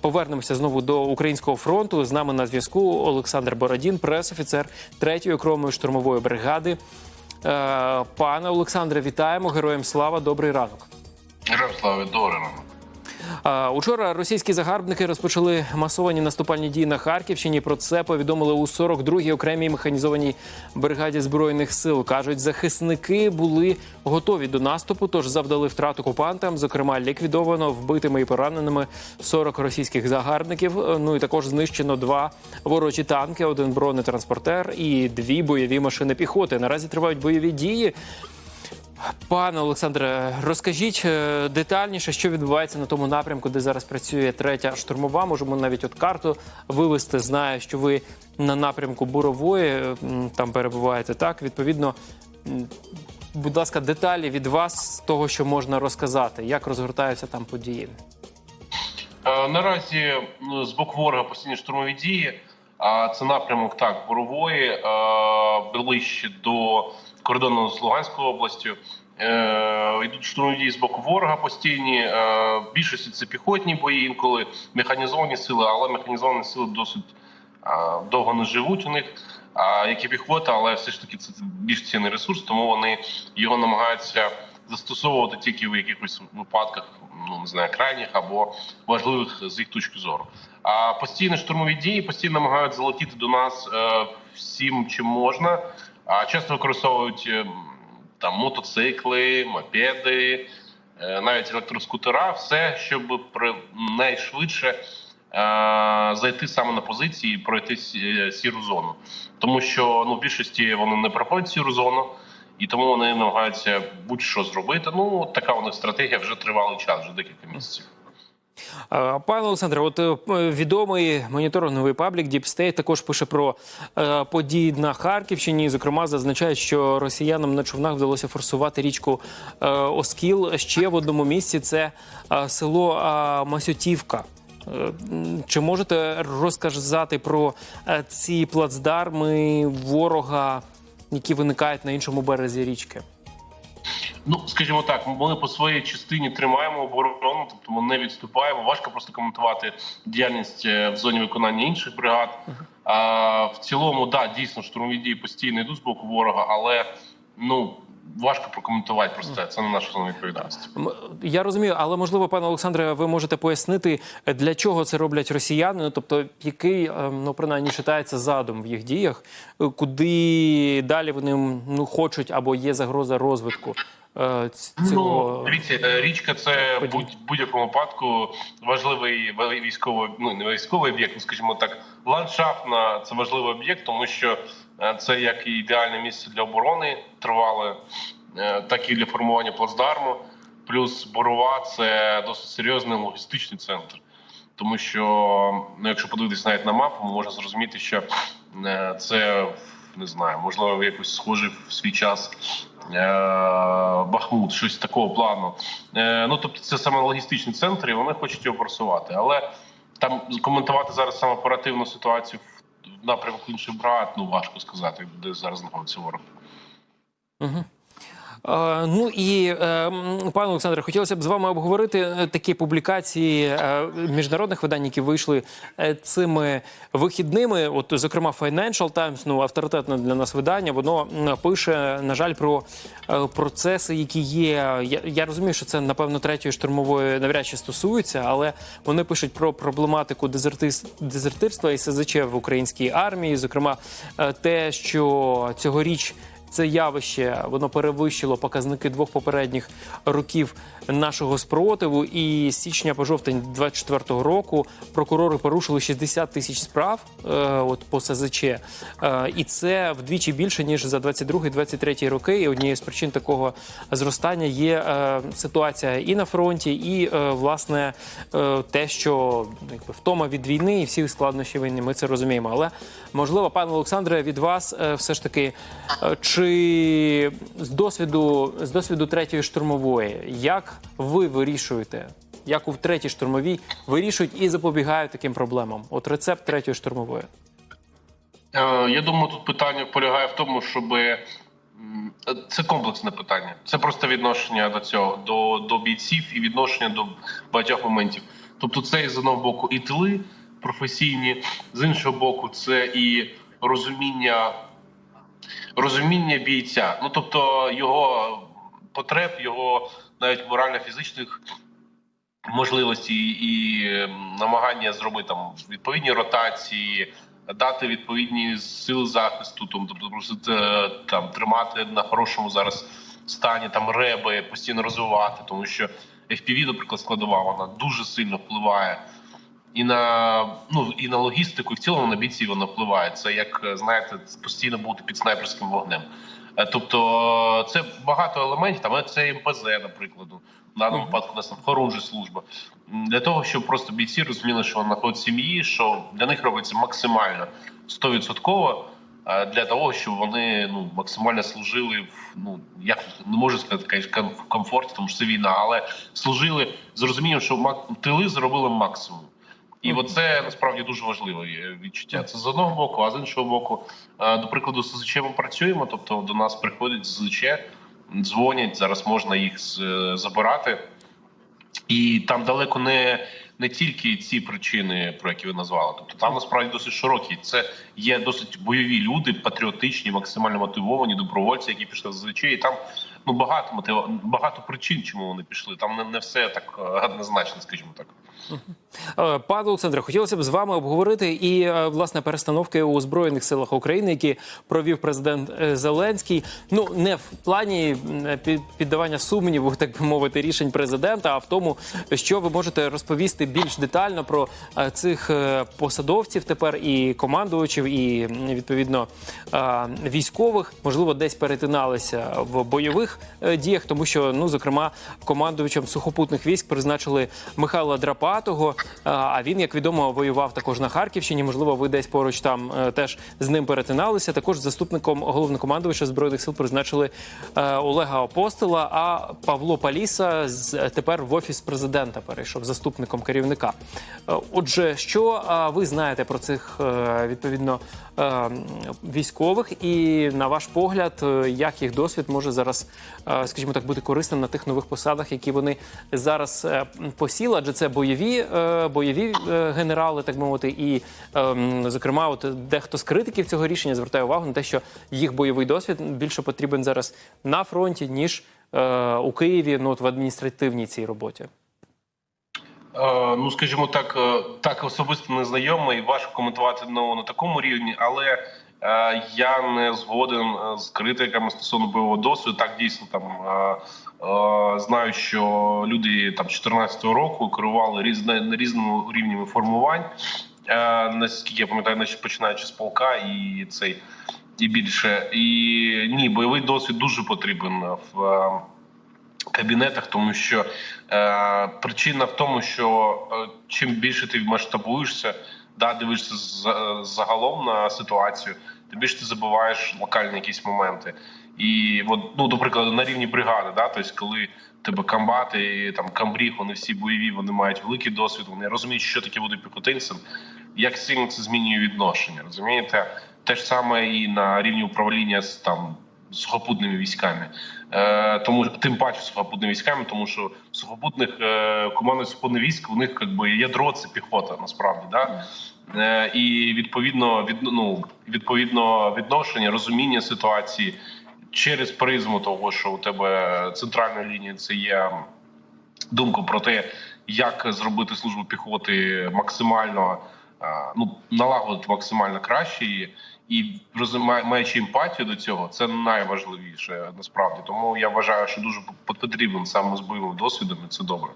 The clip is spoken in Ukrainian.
Повернемося знову до українського фронту. З нами на зв'язку Олександр Бородін, пресофіцер 3-ї окремої штурмової бригади. Е, Пане Олександре, вітаємо! Героям слава! Добрий ранок. Героям слава, добрий Е, Учора російські загарбники розпочали масовані наступальні дії на Харківщині. Про це повідомили у 42-й окремій механізованій бригаді збройних сил. кажуть, захисники були готові до наступу, тож завдали втрат окупантам. Зокрема, ліквідовано вбитими і пораненими 40 російських загарбників. Ну і також знищено два ворожі танки, один бронетранспортер і дві бойові машини піхоти. Наразі тривають бойові дії. Пане Олександре, розкажіть е, детальніше, що відбувається на тому напрямку, де зараз працює третя штурмова. Можемо навіть от карту вивести. Знаю, що ви на напрямку бурової е, там перебуваєте. Так, відповідно, будь ласка, деталі від вас з того, що можна розказати, як розгортаються там події. Е, Наразі з боку ворога постійні штурмові дії. А це напрямок так борової е, ближче до кордону з Луганською областю. Е, Йдуть штурмові дії з боку ворога постійні. Е, в більшості це піхотні бої, інколи механізовані сили, але механізовані сили досить е, довго не живуть у них. Як і піхота, але все ж таки це більш цінний ресурс, тому вони його намагаються застосовувати тільки в якихось випадках, ну не знаю, крайніх або важливих з їх точки зору. А постійні штурмові дії постійно намагаються залетіти до нас всім, чим можна. А часто використовують е, там мотоцикли, мопеди, е, навіть електроскутера, все, щоб при найшвидше е, зайти саме на позиції і пройти сіру зону, тому що ну в більшості вони не проходять сіру зону. І тому вони намагаються будь-що зробити. Ну така у них стратегія вже тривалий час, вже декілька місяців. Пане Олександре, от е, відомий моніторинговий паблік Deep State також пише про е, події на Харківщині. Зокрема, зазначає, що росіянам на човнах вдалося форсувати річку е, Оскіл. Ще в одному місці це село Масютівка. Чи можете розказати про ці плацдарми ворога, які виникають на іншому березі річки? Ну, скажімо так, ми по своїй частині тримаємо оборону, тобто ми не відступаємо. Важко просто коментувати діяльність е, в зоні виконання інших бригад. А в цілому, да, дійсно, штурмові дії постійно йдуть з боку ворога, але ну важко прокоментувати просто це. Це не наша зона відповідальності. Я розумію, але можливо, пане Олександре, ви можете пояснити, для чого це роблять росіяни? Ну, Тобто, який е, ну принаймні читається задум в їх діях, е, куди далі вони ну хочуть або є загроза розвитку е, ц- Ну, дивіться, е, річка це подій. будь в будь-якому випадку важливий військовий, ну не військовий об'єкт, ну, скажімо так, ландшафтна це важливий об'єкт, тому що е, це як і ідеальне місце для оборони тривале, так і для формування плацдарму. Плюс Борова це досить серйозний логістичний центр. Тому що, ну, якщо подивитися навіть на мапу, можна зрозуміти, що це не знаю, можливо, якось схожий в свій час е, Бахмут, щось такого плану. Е, ну тобто, це саме логістичний центр, і вони хочуть його просувати. Але там коментувати зараз саме оперативну ситуацію в, напрямку інших бригад, ну важко сказати, де зараз знаходиться ворог. Е, Ну і е, пане Олександре, хотілося б з вами обговорити е, такі публікації е, міжнародних видань, які вийшли цими вихідними. От, зокрема, Financial Times, ну авторитетне для нас видання, воно пише, на жаль, про процеси, які є. Я, я розумію, що це напевно третьої штурмової навряд чи стосується, але вони пишуть про проблематику дезертис- дезертирства і СЗЧ в українській армії, зокрема, те, що цьогоріч. Це явище воно перевищило показники двох попередніх років нашого спротиву. І з січня по жовтень 24-го року прокурори порушили 60 тисяч справ е, от по СЗЧ. Е, і це вдвічі більше ніж за 22-23 роки. І однією з причин такого зростання є е, ситуація і на фронті, і е, власне е, те, що якби втома від війни і всіх складнощів війни. Ми це розуміємо. Але можливо, пане Олександре, від вас е, все ж таки, е, чи з досвіду з досвіду третьої штурмової, як ви вирішуєте? Як у третій штурмовій вирішують і запобігають таким проблемам? От рецепт третьої штурмової. Е, Я думаю, тут питання полягає в тому, щоб це комплексне питання. Це просто відношення до цього, до, до бійців і відношення до багатьох моментів. Тобто, це з одного боку і тили професійні, з іншого боку, це і розуміння розуміння бійця. Ну тобто його потреб, його навіть морально-фізичних можливостей і ем, намагання зробити там відповідні ротації, дати відповідні сили захисту, тобто е, там тримати на хорошому зараз стані там реби, постійно розвивати, тому що FPV, наприклад, складова, вона дуже сильно впливає. І на ну і на логістику, і в цілому на бійців вона впливає. Це як е, знаєте, постійно бути під снайперським вогнем. Е, Тобто це багато елементів. Там це МПЗ, наприклад. В даному випадку у нас там хорунжа служба для того, щоб просто бійці розуміли, що вони знаходять сім'ї, що для них робиться максимально 100% е, для того, щоб вони ну максимально служили в ну як не можу сказати в комфорті, тому що це війна, але служили з розумінням, що тили зробили максимум. І оце насправді дуже важливе відчуття. Це з одного боку, а з іншого боку, е, до прикладу, з СЗЧ ми працюємо. Тобто до нас приходять СЗЧ, дзвонять. Зараз можна їх е, забирати. І там далеко не, не тільки ці причини, про які ви назвали. Тобто там насправді досить широкі. Це є досить бойові люди, патріотичні, максимально мотивовані, добровольці, які пішли з ЗЧ. І там ну багато мотив... багато причин, чому вони пішли. Там не, не все так е, однозначно, скажімо так. Е, Пане Олександре, хотілося б з вами обговорити і е, власне перестановки у збройних силах України, які провів президент Зеленський. Ну не в плані піддавання сумніву, так би мовити, рішень президента, а в тому, що ви можете розповісти більш детально про цих посадовців тепер і командувачів, і відповідно військових, можливо, десь перетиналися в бойових е, діях, тому що ну зокрема командувачем сухопутних військ призначили Михайла Драпатого. А а він, як відомо, воював також на Харківщині. Можливо, ви десь поруч там е, теж з ним перетиналися. Також заступником головнокомандувача збройних сил призначили е, Олега Апостола. А Павло Паліса тепер в офіс президента перейшов заступником керівника. Е, Отже, що е, ви знаєте про цих е, відповідно е, військових, і на ваш погляд, е, як їх досвід може зараз, е, скажімо так, бути корисним на тих нових посадах, які вони зараз е, посіли? Адже це бойові, е, бойові е, генерали, так мовити, і е, зокрема, от дехто з критиків цього рішення звертає увагу на те, що їх бойовий досвід більше потрібен зараз на фронті ніж у Києві, ну от в адміністративній цій роботі. Ну, скажімо так, так особисто не знайомий, важко коментувати ну, на такому рівні, але я не згоден е, з критиками стосовно бойового досвіду. Так дійсно там е, е, знаю, що люди там 14-го року керували різне на різному рівнями формувань. Е, наскільки я пам'ятаю, починаючи з полка і цей і більше. І ні, бойовий досвід дуже потрібен в. е, кабінетах, тому що е, причина в тому, що е, чим більше ти масштабуєшся, да, дивишся за- загалом на ситуацію, тим більше ти забуваєш локальні якісь моменти. І от, ну, до на рівні бригади, да, тобто, коли тебе комбати, там камбріг, вони всі бойові, вони мають великий досвід, вони розуміють, що таке бути піхотинцем, як сильно це змінює відношення. Розумієте, те ж саме і на рівні управління з там сухопутними військами. Е, тому тим паче сухопутними військами, тому що сухопутних е, команда сухопутних військ у них якби ядро це піхота, насправді, да і відповідно від ну відповідно відношення, розуміння ситуації через призму того, що у тебе центральна лінія це є думку про те, як зробити службу піхоти максимально е, ну налагодити максимально краще її. І маючи емпатію до цього, це найважливіше насправді. Тому я вважаю, що дуже потрібен саме з бойовим досвідом, і це добре.